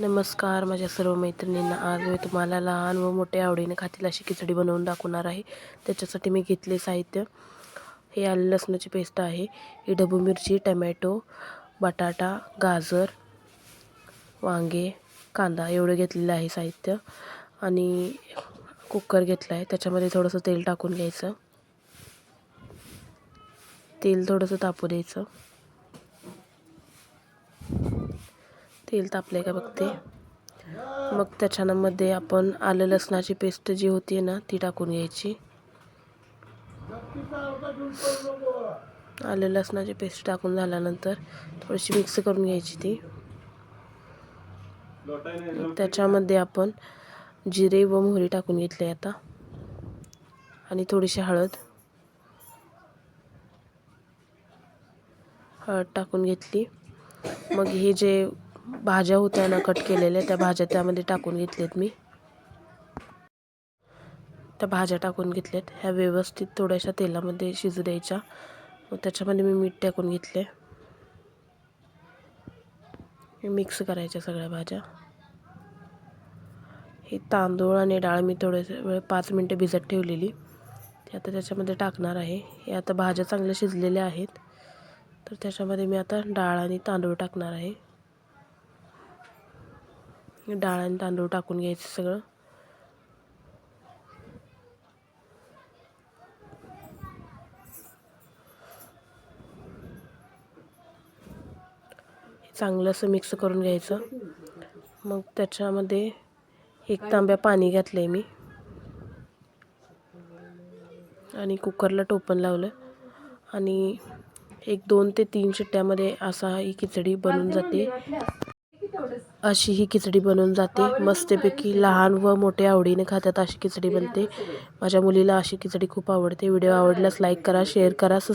नमस्कार माझ्या सर्व मैत्रिणींना. आज मी तुम्हाला लहान व मोठ्या आवडीने खातील अशी खिचडी बनवून दाखवणार आहे. त्याच्यासाठी मी घेतले साहित्य. हे आलं लसणाची पेस्ट आहे. ही ढबू मिरची टमॅटो बटाटा गाजर वांगे कांदा एवढं घेतलेलं आहे साहित्य. आणि कुकर घेतला आहे त्याच्यामध्ये थोडंसं तेल टाकून घ्यायचं. तेल थोडंसं तापू द्यायचं. तेल तापले का बघते? मग त्याच्यामध्ये आपण आलं लसणाची पेस्ट जी होती ना ती टाकून घ्यायची. आलं लसणाची पेस्ट टाकून झाल्यानंतर थोडीशी मिक्स करून घ्यायची ती. त्याच्यामध्ये आपण जिरे व मोहरी टाकून घेतली आता. आणि थोडीशी हळद. हळद टाकून घेतली. मग हे जे भाज्या होत्या ना कट केलेल्या त्या भाज्या त्यामध्ये टाकून घेतल्यात मी. त्या भाज्या टाकून घेतल्यात. ह्या व्यवस्थित थोड्याशा तेलामध्ये शिजू द्यायच्या. मग त्याच्यामध्ये मी मीठ टाकून घेतले मिक्स करायच्या सगळ्या भाज्या. हे तांदूळ आणि डाळ मी थोड्याशा वेळ पाच मिनटं भिजत ठेवलेली. ते आता त्याच्यामध्ये टाकणार आहे. हे आता भाज्या चांगल्या शिजलेल्या आहेत. तर त्याच्यामध्ये मी आता डाळ आणि तांदूळ टाकणार आहे. डाळ आणि तांदूळ टाकून घ्यायचं सगळं. चांगलं असं मिक्स करून घ्यायचं. मग त्याच्यामध्ये एक तांब्या पाणी घातलं आहे मी. आणि कुकरला टोपण लावलं. आणि एक दोन ते तीन शिट्ट्यामध्ये असा ही खिचडी बनून जाते. अशी ही खिचडी बनवून जाते. मस्तपैकी लहान व मोठ्या आवडीने खातात अशी खिचडी बनते. माझ्या मुलीला अशी खिचडी खूप आवडते. व्हिडिओ आवडल्यास लाईक करा शेअर करा सबस्क्राईब